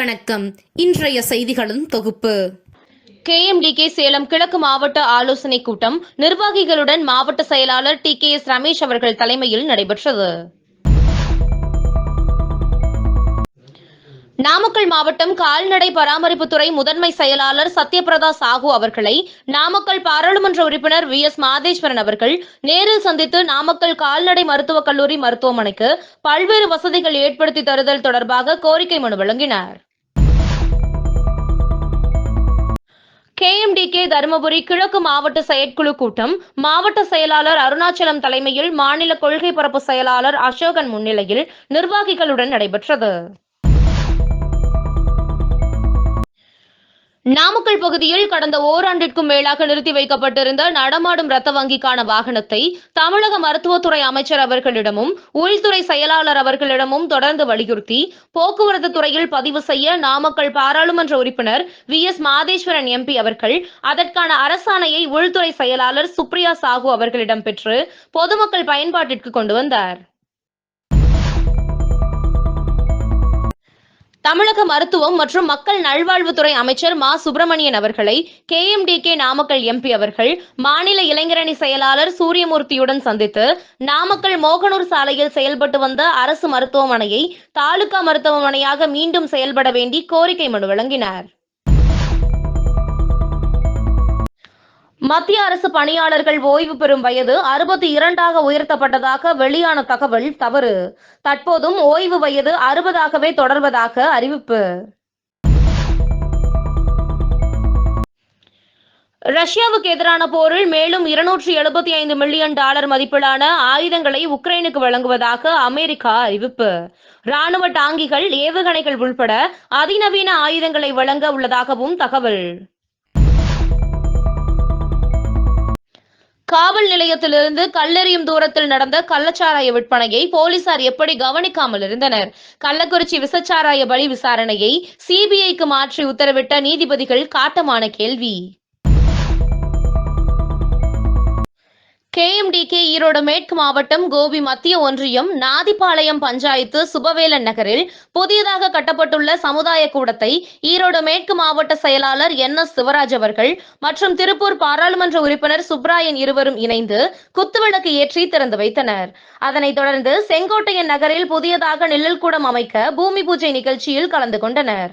வணக்கம். இன்றைய செய்திகளின் தொகுப்பு. கேஎம்டிகே சேலம் கிழக்கு மாவட்ட ஆலோசனைக் கூட்டம் நிர்வாகிகளுடன் மாவட்ட செயலாளர் டி கே எஸ் ரமேஷ் அவர்கள் தலைமையில் நடைபெற்றது. நாமக்கல் மாவட்டம் கால்நடை பராமரிப்புத்துறை முதன்மை செயலாளர் சத்யபிரதா சாஹூ அவர்களை நாமக்கல் பாராளுமன்ற உறுப்பினர் வி எஸ் மாதேஸ்வரன் அவர்கள் நேரில் சந்தித்து நாமக்கல் கால்நடை மருத்துவக் கல்லூரி மருத்துவமனைக்கு பல்வேறு வசதிகள் ஏற்படுத்தி தருதல் தொடர்பாக கோரிக்கை மனு வழங்கினார். கேஎம்டிகே தருமபுரி கிழக்கு மாவட்ட செயற்குழு கூட்டம். மாவட்ட செயலாளர் அருணாச்சலம் தலைமையில் மாநில கொள்கை பரப்பு செயலாளர் அசோகன் முன்னிலையில் நிர்வாகிகளுடன் நடைபெற்றது. நாமக்கல் பகுதியில் கடந்த ஓராண்டிற்கும் மேலாக நிறுத்தி வைக்கப்பட்டிருந்த நடமாடும் ரத்த வங்கிக்கான வாகனத்தை தமிழக மருத்துவத்துறை அமைச்சர் அவர்களிடமும் உள்துறை செயலாளர் அவர்களிடமும் தொடர்ந்து வலியுறுத்தி போக்குவரத்து துறையில் பதிவு செய்ய நாமக்கல் பாராளுமன்ற உறுப்பினர் வி. எஸ். மாதேஸ்வரன் எம்பி அவர்கள் அதற்கான அரசாணையை உள்துறை செயலாளர் சுப்ரியா சாஹூ அவர்களிடம் பெற்று பொதுமக்கள் பயன்பாட்டிற்கு கொண்டு வந்தார். தமிழக மருத்துவம் மற்றும் மக்கள் நல்வாழ்வுத்துறை அமைச்சர் மா. சுப்பிரமணியன் அவர்களை கேஎம்டிகே நாமக்கல் எம்பி அவர்கள் மாநில இளைஞரணி செயலாளர் சூரியமூர்த்தியுடன் சந்தித்து நாமக்கல் மோகனூர் சாலையில் செயல்பட்டு வந்த அரசு மருத்துவமனையை தாலுகா மருத்துவமனையாக மீண்டும் செயல்பட வேண்டி கோரிக்கை மனு வழங்கினார். மத்திய அரசு பணியாளர்கள் ஓய்வு பெறும் வயது அறுபத்தி இரண்டாக உயர்த்தப்பட்டதாக வெளியான தகவல் தவறு. தற்போதும் ஓய்வு வயது அறுபதாகவே தொடர்வதாக அறிவிப்பு. ரஷ்யாவுக்கு எதிரான போரில் மேலும் இருநூற்றி எழுபத்தி ஐந்து மில்லியன் டாலர் மதிப்பிலான ஆயுதங்களை உக்ரைனுக்கு வழங்குவதாக அமெரிக்கா அறிவிப்பு. ராணுவ டாங்கிகள் ஏவுகணைகள் உள்பட அதிநவீன ஆயுதங்களை வழங்க உள்ளதாகவும் தகவல். காவல் நிலையத்திலிருந்து கல்லெறியும் தூரத்தில் நடந்த கள்ளச்சாராய விற்பனையை போலீசார் எப்படி கவனிக்காமல் இருந்தனர்? கள்ளக்குறிச்சி விசச்சாராய பலி விசாரணையை சிபிஐக்கு மாற்றி உத்தரவிட்ட நீதிபதிகள் காட்டமான கேள்வி. கேஎம்டிகே ஈரோடு மேற்கு மாவட்டம் கோபி மத்திய ஒன்றியம் நாதிபாளையம் பஞ்சாயத்து சுபவேலன் நகரில் புதியதாக கட்டப்பட்டுள்ள சமுதாய கூடத்தை ஈரோடு மேற்கு மாவட்ட செயலாளர் என் எஸ் சிவராஜ் அவர்கள் மற்றும் திருப்பூர் பாராளுமன்ற உறுப்பினர் சுப்ராயன் இருவரும் இணைந்து குத்துவிளக்கு ஏற்றி திறந்து வைத்தனர். அதனைத் தொடர்ந்து செங்கோட்டையன் நகரில் புதியதாக நிழல் கூடம் அமைக்க பூமி பூஜை நிகழ்ச்சியில் கலந்து கொண்டனர்.